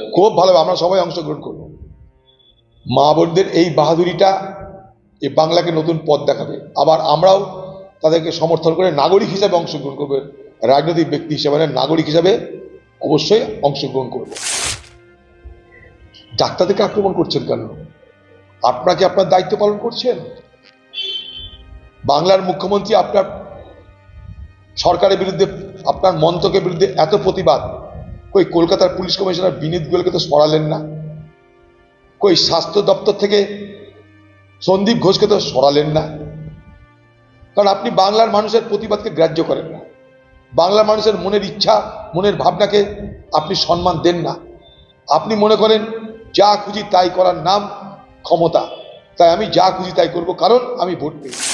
খুব ভালো আমরা সবাই অংশগ্রহণ করব। মা বোনদের এই বাহাদুরিটা এই বাংলাকে নতুন পথ দেখাবে। আবার আমরাও তাদেরকে সমর্থন করে নাগরিক হিসাবে অংশগ্রহণ করবে। রাজনৈতিক ব্যক্তি হিসাবে নাগরিক হিসাবে অবশ্যই অংশগ্রহণ করব। ডাক্তারদেরকে আক্রমণ করছেন কেন? আপনাকে আপনার দায়িত্ব পালন করছেন? বাংলার মুখ্যমন্ত্রী আপনার সরকারের বিরুদ্ধে, আপনার মন্তকের বিরুদ্ধে এত প্রতিবাদ। কই, কলকাতার পুলিশ কমিশনার বিনীত গোয়েলকে তো সরালেন না? কই, স্বাস্থ্য দপ্তর থেকে সন্দীপ ঘোষকে তো সরালেন না? কারণ আপনি বাংলার মানুষের প্রতিবাদকে গ্রাহ্য করেন না। বাংলার মানুষের মনের ইচ্ছা, মনের ভাবনাকে আপনি সম্মান দেন না। আপনি মনে করেন, যা খুঁজি তাই করার নাম ক্ষমতা। তাই আমি যা খুঁজি তাই করব, কারণ আমি ভোট পেয়েছি।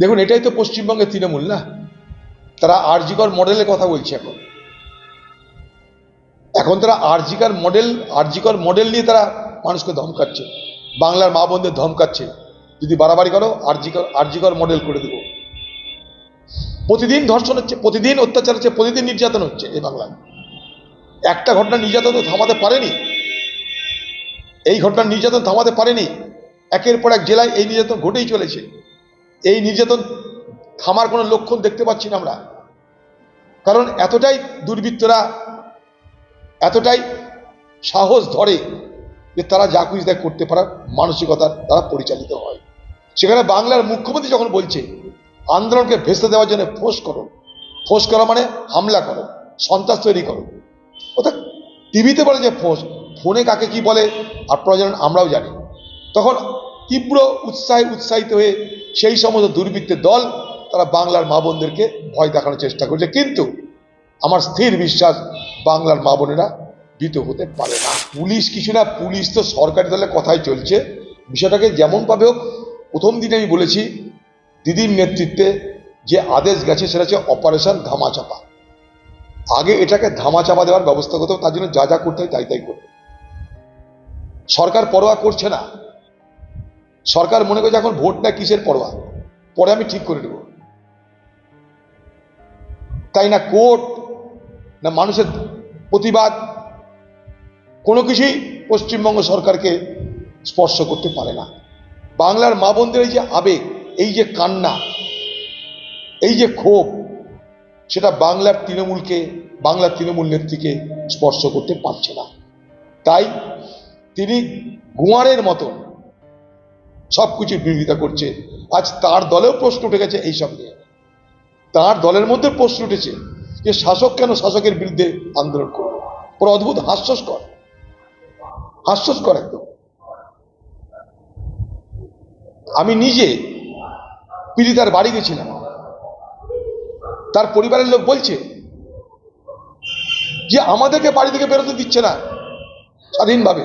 দেখুন, এটাই তো পশ্চিমবঙ্গের তৃণমূল না? তারা আরজিকর মডেলের কথা বলছে এখন। এখন তারা আরজিকার মডেল আরজিকর মডেল নিয়ে তারা মানুষকে ধমকাচ্ছে। বাংলার মা বোনদের ধমকাচ্ছে। যদি বাড়াবাড়ি করো, আরজিকর আরজিকর মডেল করে দেবো। প্রতিদিন ধর্ষণ হচ্ছে, প্রতিদিন অত্যাচার হচ্ছে, প্রতিদিন নির্যাতন হচ্ছে এই বাংলায়। একটা ঘটনা নির্যাতন তো থামাতে পারেনি। এই ঘটনার নির্যাতন থামাতে পারেনি। একের পর এক জেলায় এই নির্যাতন ঘটেই চলেছে। এই নির্যাতন থামার কোনো লক্ষণ দেখতে পাচ্ছি না আমরা। কারণ এতটাই দুর্বৃত্তরা এতটাই সাহস ধরে যে তারা যা খুশি তাই করতে পারার মানসিকতার দ্বারা পরিচালিত হয়। সেখানে বাংলার মুখ্যমন্ত্রী যখন বলছে, আন্দোলনকে ভেস্তে দেওয়ার জন্য ফোঁস করো। ফোঁস করা মানে হামলা করো, সন্ত্রাস তৈরি করো। অর্থাৎ টিভিতে বলে যে ফোঁস ফোনে কাকে কি বলে আপনারা জানেন, আমরাও জানি। তখন তীব্র উৎসাহে উৎসাহিত হয়ে সেই সমস্ত দুর্বৃত্তের দল তারা বাংলার মা বোনদেরকে ভয় দেখানোর চেষ্টা করছে। কিন্তু আমার স্থির বিশ্বাস বাংলার মা বোনেরা ভীত হতে পারে না। পুলিশ কিছু না, পুলিশ তো সরকারি দলের কথাই চলছে। বিষয়টাকে যেমনভাবে হোক, প্রথম দিনে আমি বলেছি, দিদির নেতৃত্বে যে আদেশ গেছে সেটা হচ্ছে অপারেশন ধামাচাপা। আগে এটাকে ধামাচাপা দেওয়ার ব্যবস্থা করতে হবে, তার জন্য যা যা করতে হয় তাই তাই করবে সরকার পরোয়া করছে না। সরকার মনে করছে এখন ভোট না কিসের পরোয়া? পরে আমি ঠিক করে দেব তাই না কোর্ট না মানুষের প্রতিবাদ, কোনো কিছুই পশ্চিমবঙ্গ সরকারকে স্পর্শ করতে পারে না। বাংলার মা বোনদের এই যে আবেগ, এই যে কান্না, এই যে ক্ষোভ, সেটা বাংলার তৃণমূলকে, বাংলার তৃণমূল নেত্রীকে স্পর্শ করতে পারছে না। তাই তিনি গুয়ারের মতন সব কিছু বিরোধিতা করছে। আজ তার দলেও প্রশ্ন উঠে গেছে এইসব নিয়ে। তার দলের মধ্যে প্রশ্ন উঠেছে যে শাসক কেন শাসকের বিরুদ্ধে আন্দোলন করবে? পুরো অদ্ভুত, হাস্যস্কর। হাস্যস্কর একদম। আমি নিজে পীড়িতার বাড়ি গেছিলাম। তার পরিবারের লোক বলছে যে, আমাদেরকে বাড়ি থেকে বেরোতে দিচ্ছে না, স্বাধীনভাবে।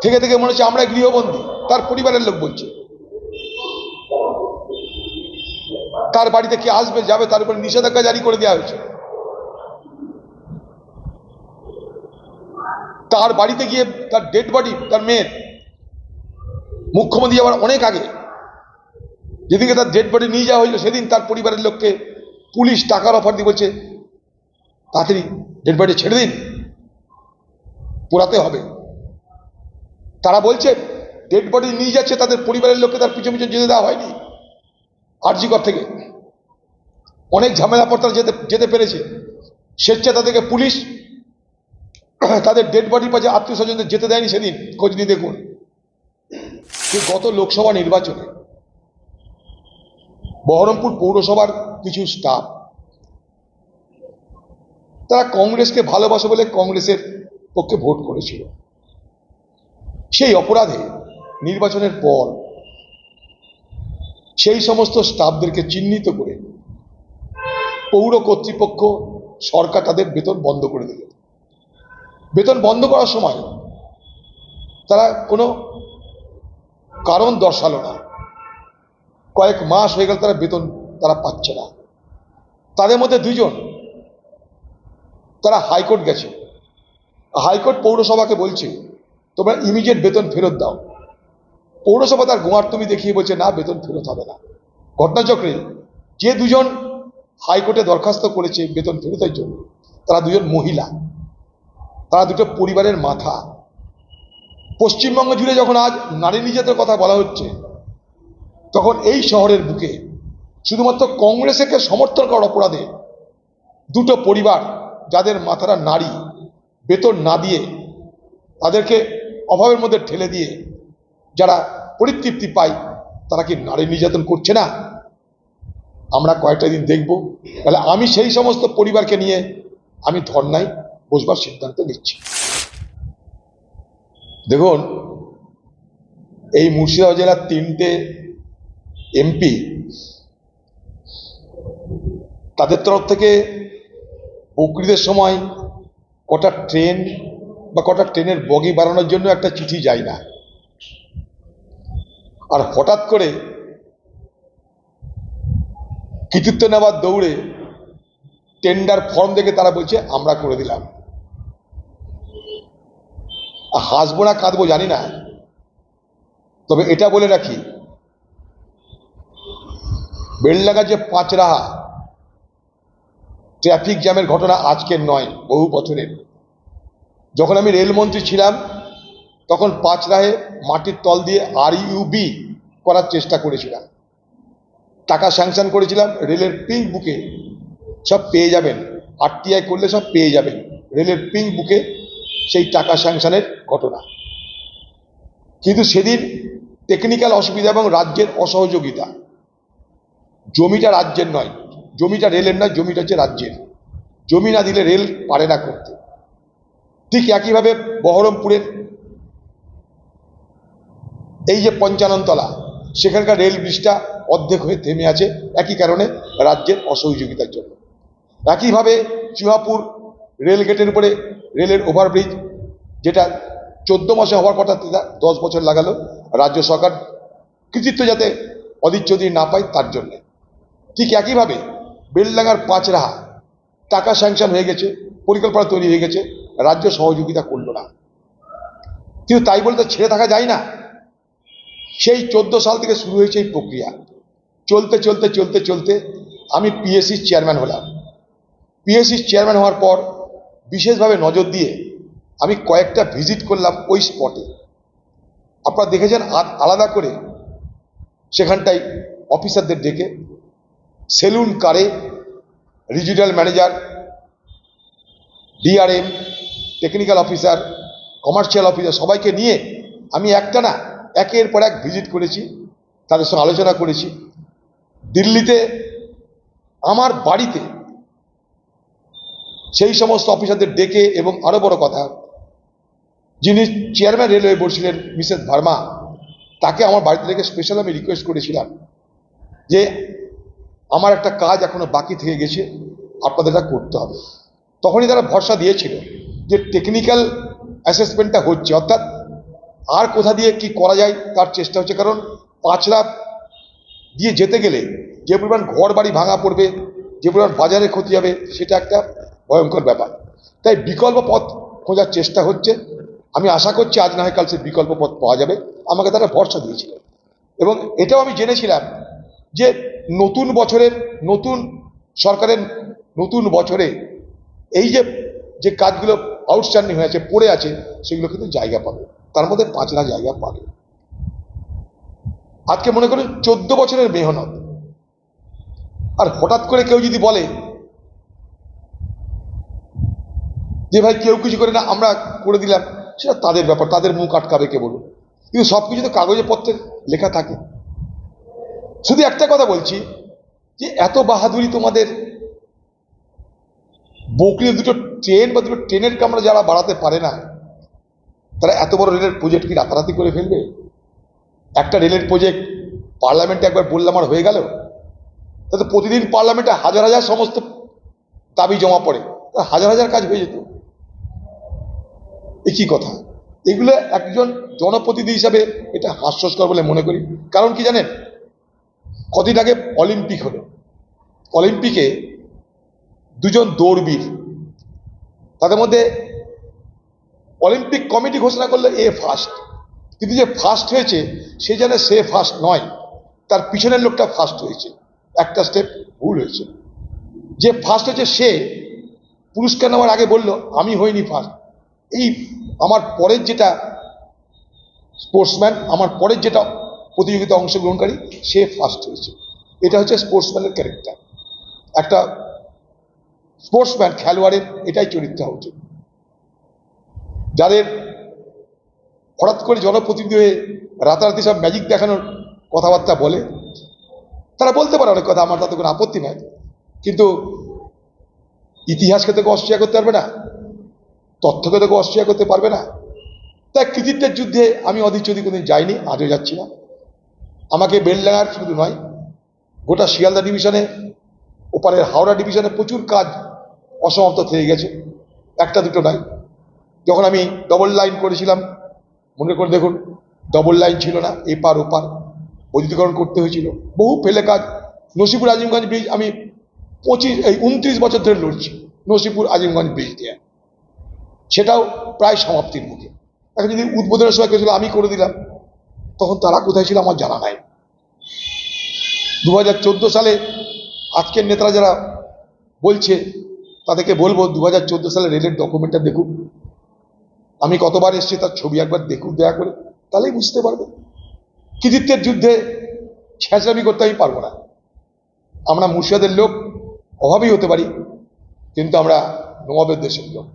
থেকে থেকে মনে হচ্ছে আমরা গৃহবন্দী। তার পরিবারের লোক বলছে। তার বাড়িতে কে আসবে, যাবে, তার উপরে নিষেধাজ্ঞা জারি করে দেওয়া হয়েছে। তার বাড়িতে গিয়ে তার ডেড বডি তার মেয়ের, মুখ্যমন্ত্রী আবার অনেক আগে, যেদিনকে তার ডেড বডি নিয়ে যাওয়া হয়েছিল, সেদিন তার পরিবারের লোককে পুলিশ টাকার অফার দিয়ে বলছে, তাড়াতাড়ি ডেড বডি ছেড়ে দিন, পোড়াতে হবে। তারা বলছে ডেড বডি নিয়ে যাচ্ছে, তাদের পরিবারের লোককে তার পিছনে পিছনে যেতে দেওয়া হয়নি। আরজিকর থেকে। অনেক ঝামেলা পর তারা যেতে যেতে পেরেছে। স্বেচ্ছা তাদেরকে পুলিশ, তাদের ডেড বডি পাশে আত্মীয় স্বজনদের যেতে দেয়নি সেদিন। খোঁজ নিয়ে দেখুন। গত লোকসভা নির্বাচনে বহরমপুর পৌরসভার কিছু স্টাফ তারা কংগ্রেসকে ভালোবাসে বলে কংগ্রেসের পক্ষে ভোট করেছিল। সেই অপরাধে নির্বাচনের পর সেই সমস্ত স্টাফদেরকে চিহ্নিত করে পৌর কর্তৃপক্ষ সরকার তাদের বেতন বন্ধ করে দিল। বেতন বন্ধ করার সময় তারা কোনো কারণ দর্শালো না। কয়েক মাস হয়ে গেল তারা বেতন তারা পাচ্ছে না। তাদের মধ্যে দুজন তারা হাইকোর্ট গেছে। হাইকোর্ট পৌরসভাকে বলছে, তোমরা ইমিডিয়েট বেতন ফেরত দাও। পৌরসভা তার গোয়ার তুমি দেখিয়ে বলছে, না, বেতন ফেরত হবে না। ঘটনাচক্রে যে দুজন হাইকোর্টে দরখাস্ত করেছে বেতন ফেরতের জন্য, তারা দুজন মহিলা। তারা দুটো পরিবারের মাথা। পশ্চিমবঙ্গ জুড়ে যখন আজ নারী নির্যাতনের কথা বলা হচ্ছে, তখন এই শহরের বুকে শুধুমাত্র কংগ্রেসকে সমর্থন করার অপরাধে দুটো পরিবার, যাদের মাথারা নারী, বেতন না দিয়ে তাদেরকে অভাবের মধ্যে ঠেলে দিয়ে যারা পরিতৃপ্তি পায়, তারা কি নারী নির্যাতন করছে না? আমরা কয়েকটা দিন দেখব। তাহলে আমি সেই সমস্ত পরিবারকে নিয়ে আমি ধর্নায় বসবার সিদ্ধান্ত নিচ্ছি। দেখুন, এই মুর্শিদাবাদ জেলার তিনটে এমপি তাদের তরফ থেকে বকরিদের সময় কটা ট্রেন বা কটা ট্রেনের বগি বাড়ানোর জন্য একটা চিঠি যায় না। আর হঠাৎ করে কৃতিত্ব নেওয়ার দৌড়ে টেন্ডার ফর্ম দেখে তারা বলছে, আমরা করে দিলাম। হাসবো না কাঁদবো জানি না। তবে এটা বলে রাখি বেলডাঙ্গা যে পাঁচরাহা ট্রাফিক জ্যামের ঘটনা আজকের নয়, বহু বছরের। যখন আমি রেলমন্ত্রী ছিলাম তখন পাঁচরাহে মাটির তল দিয়ে আর ইউবি করার চেষ্টা করেছিলাম। টাকা স্যাংশন করেছিলাম, রেলের পিঙ্ক বুকে সব পেয়ে যাবেন। আরটিআই করলে সব পেয়ে যাবেন। রেলের পিঙ্ক বুকে সেই টাকা স্যাংশনের ঘটনা। কিন্তু সেদিন টেকনিক্যাল অসুবিধা এবং রাজ্যের অসহযোগিতা। জমিটা রাজ্যের নয়, জমিটা রেলের নয়, জমিটা হচ্ছে রাজ্যের। জমি না দিলে রেল পারে না করতে। ঠিক একইভাবে বহরমপুরের এই যে পঞ্চাননতলা, সেখানকার রেল ব্রিজটা অর্ধেক হয়ে থেমে আছে, একই কারণে রাজ্যের অসহযোগিতার জন্য। একইভাবে চুহাপুর রেল গেটের উপরে রেলের ওভারব্রিজ, যেটা চোদ্দ মাসে হওয়ার কথা দশ বছর লাগালো, রাজ্য সরকার কৃতিত্ব যাতে অধীর চৌধুরী না পায় তার জন্যে। ঠিক একইভাবে বেলডাঙ্গার পাঁচরাহা টাকা স্যাংশন হয়ে গেছে, পরিকল্পনা তৈরি হয়ে গেছে, রাজ্য সহযোগিতা করল না। কিন্তু তাই বলে তো ছেড়ে থাকা যায় না। সেই চোদ্দ সাল থেকে শুরু হয়েছে এই প্রক্রিয়া। চলতে চলতে চলতে চলতে আমি পিএসসির চেয়ারম্যান হলাম। পিএসসির চেয়ারম্যান হওয়ার পর বিশেষভাবে নজর দিয়ে আমি কয়েকটা ভিজিট করলাম ওই স্পটে আপনারা দেখেছেন আলাদা করে সেখানটায় অফিসারদের ডেকে সেলুন কারে regional manager DRM technical officer commercial officer সবাইকে নিয়ে আমি একটা না একের পর এক ভিজিট করেছি, তাদের সঙ্গে আলোচনা করেছি। দিল্লিতে, আমার বাড়িতে সেই সমস্ত অফিসারদের ডেকে এবং আরও বড় কথা, যিনি চেয়ারম্যান রেলওয়ে বোর্ড ছিলেন, মিসেস ভার্মা, তাকে আমার বাড়িতে থেকে স্পেশাল আমি রিকোয়েস্ট করেছিলাম যে আমার একটা কাজ এখনও বাকি থেকে গেছে, আপনাদের এটা করতে হবে। তখনই তারা ভরসা দিয়েছিল যে টেকনিক্যাল অ্যাসেসমেন্টটা হচ্ছে, অর্থাৎ আর কোথা দিয়ে কি করা যায় তার চেষ্টা হচ্ছে, কারণ পাঁচরা দিয়ে যেতে গেলে যে পরিমাণ ঘর বাড়ি ভাঙা পড়বে, যে পরিমাণ বাজারে ক্ষতি হবে, সেটা একটা ভয়ঙ্কর ব্যাপার। তাই বিকল্প পথ খোঁজার চেষ্টা হচ্ছে। আমি আশা করছি আজ না হয় কাল সে বিকল্প পথ পাওয়া যাবে। আমাকে তারা ভরসা দিয়েছিল। এবং এটাও আমি জেনেছিলাম যে নতুন বছরের, নতুন সরকারের নতুন বছরে এই যে যে কাজগুলো আউটস্ট্যান্ডিং হয়ে আছে, পড়ে আছে, সেগুলো কিন্তু জায়গা পাবে। তার মধ্যে পাঁচটা জায়গা পাবে। আজকে মনে করুন চোদ্দ বছরের মেহনত। আর হঠাৎ করে কেউ যদি বলে যে ভাই কেউ কিছু করে না, আমরা করে দিলাম, সেটা তাদের ব্যাপার, তাদের মুখ আটকাবে কে বলুন? কিন্তু সব কিছু তো কাগজে পত্রে লেখা থাকে। শুধু একটা কথা বলছি যে এত বাহাদুরি তোমাদের বকরির দুটো ট্রেন বা দুটো ট্রেনের কামরা যারা বাড়াতে পারে না তারা এত বড় রেলের প্রজেক্ট কি রাতারাতি করে ফেলবে? একটা রেলের প্রজেক্ট পার্লামেন্টে একবার বললাম আর হয়ে গেল? তাতে প্রতিদিন পার্লামেন্টে হাজার হাজার সমস্ত দাবি জমা পড়ে। হাজার হাজার কাজ হয়ে যেত। একই কথা। এগুলো একজন জনপ্রতিনিধি হিসাবে এটা হাস্যস্কর বলে মনে করি। কারণ কি জানেন? কদিন আগে অলিম্পিক হলো। অলিম্পিকে দুজন দৌড়বীর, তাদের মধ্যে অলিম্পিক কমিটি ঘোষণা করল এ ফার্স্ট কিন্তু যে ফার্স্ট হয়েছে, সে জানে সে ফার্স্ট নয়, তার পিছনের লোকটা ফার্স্ট হয়েছে। একটা স্টেপ ভুল হয়েছে। যে ফার্স্ট হয়েছে সে, পুরস্কার নেওয়ার আগে বলল, আমি হইনি ফার্স্ট এই আমার পরের যেটা স্পোর্টসম্যান আমার পরের যেটা প্রতিযোগিতা অংশগ্রহণকারী, সে ফার্স্ট হয়েছে। এটা হচ্ছে স্পোর্টসম্যানের ক্যারেক্টার একটা স্পোর্টসম্যান খেলোয়াড়ের এটাই চরিত্র হওয়া উচিত। যাদের হঠাৎ করে জনপ্রতিনিধি হয়ে রাতারাতি সব ম্যাজিক দেখানোর কথাবার্তা বলে, তারা বলতে পারে অনেক কথা, আমার তাতে কোনো আপত্তি নাই। কিন্তু ইতিহাসকে তো অস্বীকার করতে পারবে না, তথ্যকে তো অস্বীকার করতে পারবে না। তাই কৃতিত্বের যুদ্ধে আমি অধিক যদি কোনোদিন যাইনি, আজও যাচ্ছি না। আমাকে বেলডাঙ্গার শুধু নয়, গোটা শিয়ালদা ডিভিশনে, ওপারের হাওড়া ডিভিশনে প্রচুর কাজ অসমাপ্ত থেকে গেছে। একটা দুটো নয় যখন আমি ডবল লাইন করেছিলাম, মনে করে দেখুন ডবল লাইন ছিল না, এপার ওপার বৈদ্যুতিকরণ করতে হয়েছিল। বহু ফেলে কাজ। নসিপুর আজিমগঞ্জ ব্রিজ, আমি পঁচিশ, এই উনত্রিশ বছর ধরে লড়ছি, নসিপুর আজিমগঞ্জ ব্রিজ দিয়ে। সেটাও প্রায় সমাপ্তির মুখে। এখন যদি উদ্বোধনের সময় কেউ ছিল, আমি করে দিলাম, তখন তারা কোথায় ছিল আমার জানা নাই। দু হাজার চোদ্দ সালে আজকের নেতারা যারা বলছে, তাদেরকে বলব দু হাজার চোদ্দ সালে রেলের ডকুমেন্টটা দেখুন। আমি কতবার এসেছি তার ছবি একবার দেখুন, দয়া করে। তাহলেই বুঝতে পারবে। কৃতিত্বের যুদ্ধে ছেঁচড়ামি করতে আমি পারব না। আমরা মুর্শিদাদের লোক, অভাবই হতে পারি, কিন্তু আমরা নবাবের দেশের লোক।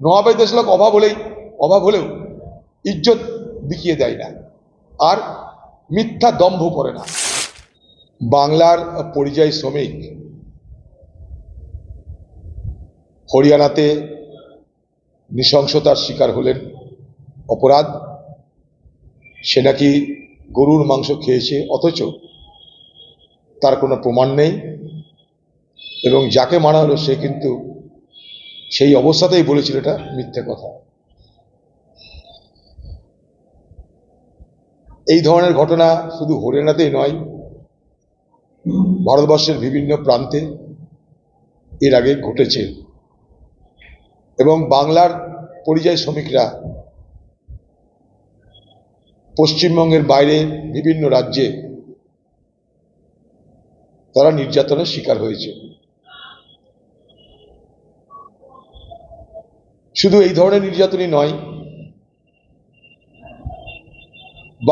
নবাবের দেশের লোক অভাব হলেই, অভাব হলেও ইজ্জত বিকিয়ে দেয় না, আর মিথ্যা দম্ভ করে না। বাংলার পরিযায়ী শ্রমিক হরিয়ানাতে নৃশংসতার শিকার হলেন অপরাধ। সে নাকি গরুর মাংস খেয়েছে, অথচ তার কোনো প্রমাণ নেই। এবং যাকে মারা হলো সে কিন্তু সেই অবস্থাতেই বলেছিল এটা মিথ্যে কথা। এই ধরনের ঘটনা শুধু হরিয়ানাতেই নয়, ভারতবর্ষের বিভিন্ন প্রান্তে এর আগে ঘটেছে। এবং বাংলার পরিযায়ী শ্রমিকরা পশ্চিমবঙ্গের বাইরে বিভিন্ন রাজ্যে তারা নির্যাতনের শিকার হয়েছে। শুধু এই ধরনের নির্যাতনই নয়,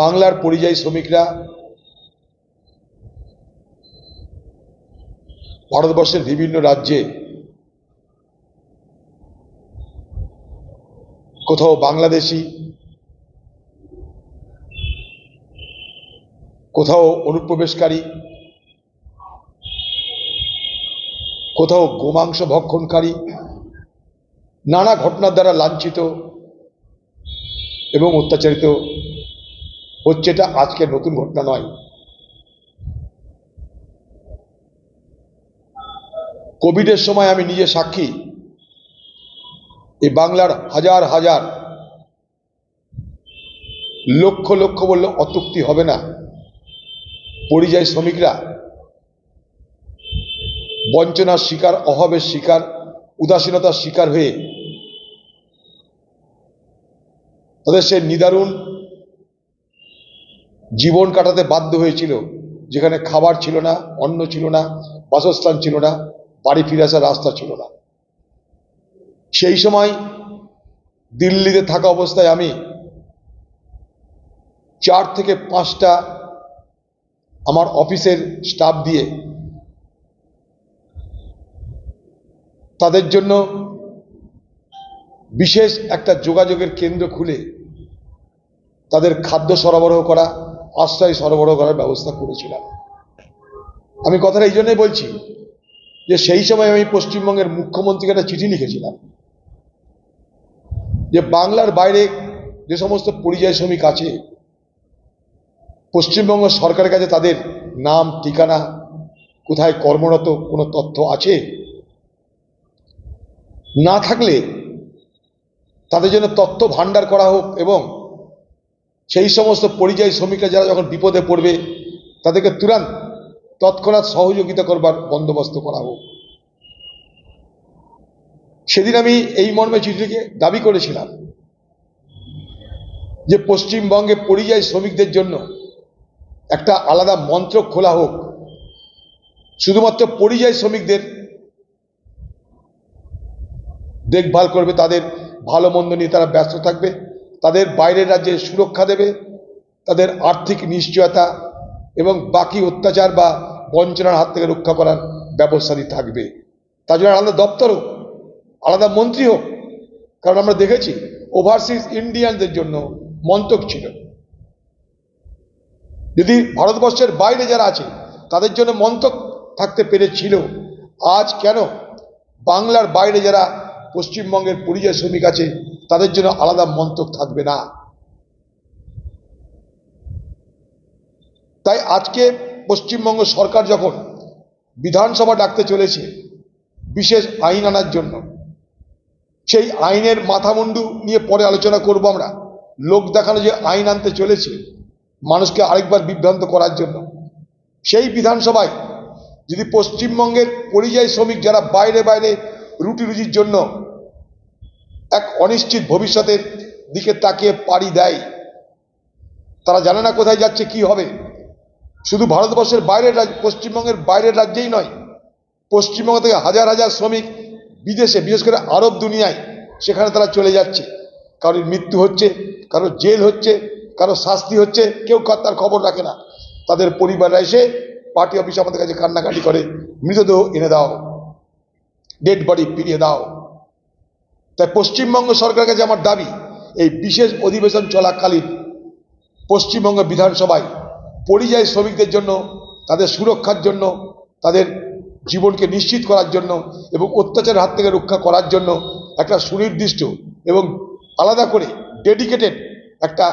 বাংলার পরিযায়ী শ্রমিকরা ভারতবর্ষের বিভিন্ন রাজ্যে কোথাও বাংলাদেশি, কোথাও অনুপ্রবেশকারী, কোথাও গোমাংস ভক্ষণকারী, নানা ঘটনার দ্বারা লাঞ্ছিত এবং অত্যাচারিত হচ্ছে এটা আজকের নতুন ঘটনা নয়। কোভিডের সময় আমি নিজে সাক্ষী এই বাংলার হাজার হাজার লক্ষ লক্ষ বললে অতুক্তি হবে না। পরিযায়ী শ্রমিকরা বঞ্চনার শিকার, অভাবের শিকার, উদাসীনতার শিকার হয়ে তাদের সে নিদারুণ জীবন কাটাতে বাধ্য হয়েছিল, যেখানে খাবার ছিল না, অন্ন ছিল না, বাসস্থান ছিল না, বাড়ি ফিরে আসার রাস্তা ছিল না। সেই সময় দিল্লিতে থাকা অবস্থায় আমি চার থেকে পাঁচটা আমার অফিসের স্টাফ দিয়ে তাদের জন্য বিশেষ একটা যোগাযোগের কেন্দ্র খুলে তাদের খাদ্য সরবরাহ করা, আশ্রয় সরবরাহ করার ব্যবস্থা করেছিলাম। আমি কথাটা এই জন্যই বলছি যে সেই সময় আমি পশ্চিমবঙ্গের মুখ্যমন্ত্রীকে একটা চিঠি লিখেছিলাম। যে বাংলার বাইরে যে সমস্ত পরিযায়ী শ্রমিক আছে, পশ্চিমবঙ্গ সরকারের কাছে তাদের নাম, ঠিকানা, কোথায় কর্মরত, কোনো তথ্য আছে? না থাকলে তাদের জন্য তথ্য ভাণ্ডার করা হোক এবং সেই সমস্ত পরিযায়ী শ্রমিকরা যারা যখন বিপদে পড়বে, তাদেরকে তুরান্ত তৎক্ষণাৎ সহযোগিতা করবার বন্দোবস্ত করা হোক। সেদিন আমি এই মর্মে চিঠিকে দাবি করেছিলাম যে পশ্চিমবঙ্গে পরিযায়ী শ্রমিকদের জন্য একটা আলাদা মন্ত্রক খোলা হোক। শুধুমাত্র পরিযায়ী শ্রমিকদের দেখভাল করবে, তাদের ভালো মন্দ নিয়ে তারা ব্যস্ত থাকবে, তাদের বাইরের রাজ্যে সুরক্ষা দেবে, তাদের আর্থিক নিশ্চয়তা এবং বাকি অত্যাচার বা বঞ্চনার হাত থেকে রক্ষা করার ব্যবস্থাটি থাকবে। তার জন্য আলাদা দপ্তর হোক আলাদা মন্ত্রী হোক, কারণ আমরা দেখেছি ওভারসিজ ইন্ডিয়ানদের জন্য মন্তক ছিল। যদি ভারতবর্ষের বাইরে যারা আছে, তাদের জন্য মন্তক থাকতে পেরেছিল। আজ কেন বাংলার বাইরে যারা পশ্চিমবঙ্গের পরিযায়ী শ্রমিক আছে, তাদের জন্য আলাদা মন্তক থাকবে না? তাই আজকে পশ্চিমবঙ্গ সরকার যখন বিধানসভা ডাকতে চলেছে, বিশেষ আইন আনার জন্য সেই আইনের মাথামুন্ডু নিয়ে পরে আলোচনা করব আমরা। লোক দেখানো যে আইন আনতে চলেছে, মানুষকে আরেকবার বিভ্রান্ত করার জন্য। সেই বিধানসভায় যদি পশ্চিমবঙ্গের পরিযায়ী শ্রমিক যারা বাইরে বাইরে রুটি রুজির জন্য এক অনিশ্চিত ভবিষ্যতের দিকে তাকিয়ে পাড়ি দেয়, তারা জানে না কোথায় যাচ্ছে, কি হবে। শুধু ভারতবর্ষের বাইরের পশ্চিমবঙ্গের বাইরের রাজ্যেই নয়, পশ্চিমবঙ্গ থেকে হাজার হাজার শ্রমিক বিদেশে, বিশেষ করে আরব দুনিয়ায়, সেখানে তারা চলে যাচ্ছে। কারোর মৃত্যু হচ্ছে কারও জেল হচ্ছে কারও শাস্তি হচ্ছে, কেউ তার খবর রাখে না। তাদের পরিবাররা এসে পার্টি অফিসে আমাদের কাছে কান্নাকাটি করে, মৃতদেহ এনে দাও, ডেড বডি ফিরিয়ে দাও। তাই পশ্চিমবঙ্গ সরকারের কাছে আমার দাবি, এই বিশেষ অধিবেশন চলাকালীন পশ্চিমবঙ্গ বিধানসভায় পরিযায়ী শ্রমিকদের জন্য, তাদের সুরক্ষার জন্য, তাদের জীবনকে নিশ্চিত করার জন্য এবং অত্যাচারের হাত থেকে রক্ষা করার জন্য একটা সুনির্দিষ্ট এবং আলাদা করে ডেডিকেটেড একটা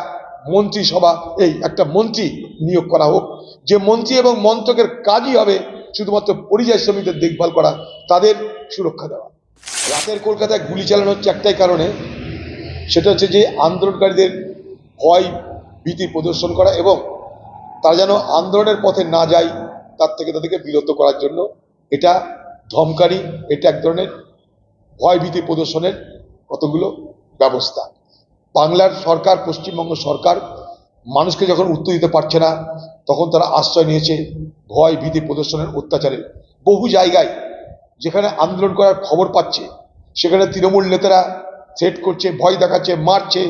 মন্ত্রিসভা, এই একটা মন্ত্রী নিয়োগ করা হোক। যে মন্ত্রী এবং মন্ত্রকের কাজই হবে শুধুমাত্র পরিযায়ী শ্রমিকদের দেখভাল করা, তাদের সুরক্ষা দেওয়া। রাতের কলকাতায় গুলি চালানো হচ্ছে একটাই কারণে, সেটা হচ্ছে যে আন্দোলনকারীদের ভয়, ভীতি প্রদর্শন করা এবং তারা যেন আন্দোলনের পথে না যায়, তার থেকে তাদেরকে বিরত করার জন্য এটা ধমকারি, এটা এক ধরনের ভয় ভীতি প্রদর্শনের কতগুলো ব্যবস্থা। বাংলার সরকার, পশ্চিমবঙ্গ সরকার মানুষকে যখন উত্তর দিতে পারছে না, তখন তারা আশ্রয় নিয়েছে ভয় ভীতি প্রদর্শনের অত্যাচারে। বহু জায়গায় যেখানে আন্দোলন করার খবর পাচ্ছে, সেখানে তৃণমূল নেতারা থ্রেট করছে, ভয় দেখাচ্ছে, মারছে,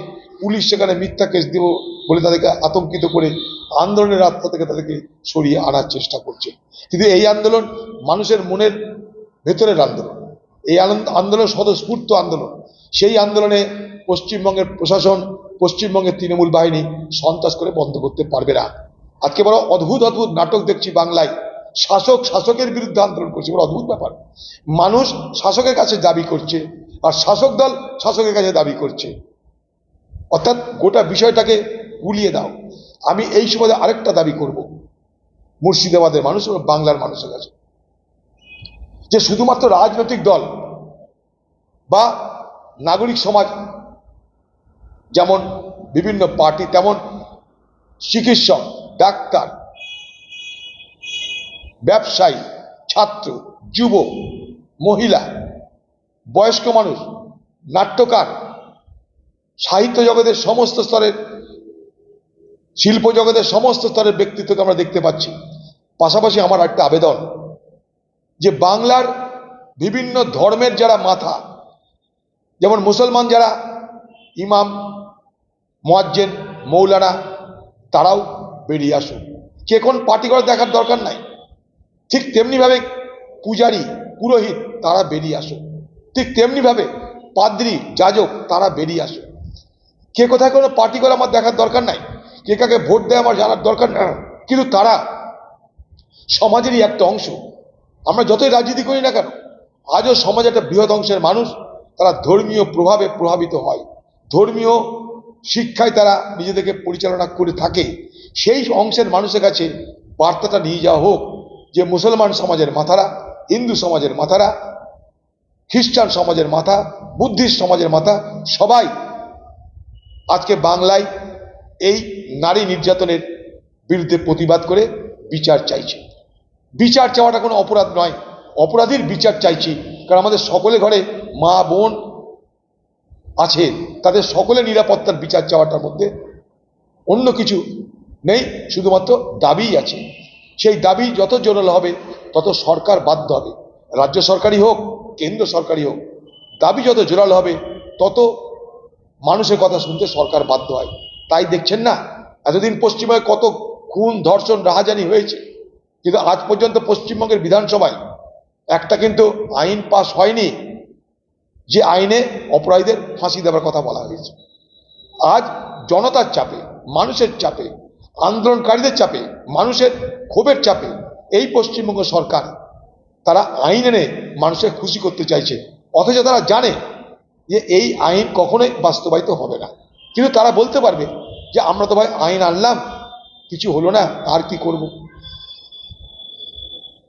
পুলিশ সেখানে মিথ্যা কেস দেব বলে তাদেরকে আতঙ্কিত করে আন্দোলনের রাস্তা থেকে তাদেরকে সরিয়ে আনার চেষ্টা করছে। কিন্তু এই আন্দোলন মানুষের মনের ভেতরের আন্দোলন। এই আন্দোলন স্বতঃস্ফূর্ত আন্দোলন। সেই আন্দোলনে পশ্চিমবঙ্গের প্রশাসন, পশ্চিমবঙ্গের তৃণমূল বাহিনী সন্ত্রাস করে বন্ধ করতে পারবে না। আজকে বড় অদ্ভুত অদ্ভুত নাটক দেখছি বাংলায়। শাসক, শাসকের বিরুদ্ধে আন্দোলন করছে, বড় অদ্ভুত ব্যাপার। মানুষ শাসকের কাছে দাবি করছে, আর শাসক দল শাসকের কাছে দাবি করছে। অর্থাৎ গোটা বিষয়টাকে গুলিয়ে দাও। আমি এই সময় আরেকটা দাবি করব। মুর্শিদাবাদের মানুষ এবং বাংলার মানুষের কাছে। যে শুধুমাত্র রাজনৈতিক দল বা নাগরিক সমাজ, যেমন বিভিন্ন পার্টি, তেমন চিকিৎসক, ডাক্তার, ব্যবসায়ী, ছাত্র, যুব, মহিলা, বয়স্ক মানুষ, নাট্যকার, সাহিত্য জগতের সমস্ত স্তরের শিল্প জগতের সমস্ত স্তরের ব্যক্তিত্বকে আমরা দেখতে পাচ্ছি। পাশাপাশি আমার একটা আবেদন, যে বাংলার বিভিন্ন ধর্মের যারা মাথা, যেমন মুসলমান যারা ইমাম, মোয়াজ্জেন, মৌলানা, তারাও বেরিয়ে আসুন কে কোন পার্টি করে দেখার দরকার নাই। ঠিক তেমনিভাবে পূজারী, পুরোহিত, তারা বেরিয়ে আসুন ঠিক তেমনিভাবে পাদ্রী, যাজক, তারা বেরিয়ে আসুন কে কোথায় কোনো পার্টি করে আমার দেখার দরকার নাই। কে কাকে ভোট দেয় আমার জানার দরকার না। কিন্তু তারা সমাজেরই একটা অংশ। আমরা যতই রাজনীতি করি না কেন, আজও সমাজ একটা বৃহৎ অংশের মানুষ। তারা ধর্মীয় প্রভাবে প্রভাবিত হয়। ধর্মীয় শিক্ষায় তারা নিজেদেরকে পরিচালনা করে থাকে। সেই অংশের মানুষের কাছে বার্তাটা নিয়ে যাওয়া হোক যে মুসলমান সমাজের মাথারা, হিন্দু সমাজের মাথারা, খ্রিস্টান সমাজের মাথা, বুদ্ধিস্ট সমাজের মাথা, সবাই আজকে বাংলায় এই নারী নির্যাতনের বিরুদ্ধে প্রতিবাদ করে বিচার চাইছে। বিচার চাওয়াটা কোনো অপরাধ নয়। অপরাধীর বিচার চাইছি। কারণ আমাদের সকলে ঘরে মা, বোন আছে। তাদের সকলে নিরাপত্তার বিচার চাওয়াটার মধ্যে অন্য কিছু নেই। শুধুমাত্র দাবিই আছে। সেই দাবি যত জোরালো হবে, তত সরকার বাধ্য হবে। রাজ্য সরকারই হোক, কেন্দ্র সরকারই হোক, দাবি যত জোরালো হবে, তত মানুষের কথা শুনতে সরকার বাধ্য হয়। তাই দেখছেন না? এতদিন পশ্চিমবঙ্গে কত খুন, ধর্ষণ, রাহাজানি হয়েছে। কিন্তু আজ পর্যন্ত পশ্চিমবঙ্গের বিধানসভায় একটা কিন্তু আইন পাস হয়নি, যে আইনে অপরাধীদের ফাঁসি দেওয়ার কথা বলা হয়েছে। আজ জনতার চাপে, মানুষের চাপে, আন্দোলনকারীদের চাপে, মানুষের ক্ষোভের চাপে এই পশ্চিমবঙ্গ সরকার তারা আইন এনে মানুষের খুশি করতে চাইছে। অথচ তারা জানে যে এই আইন কখনোই বাস্তবায়িত হবে না। কিন্তু তারা বলতে পারবে যে, আমরা তো ভাই আইন আনলাম, কিছু হলো না, আর কি করব?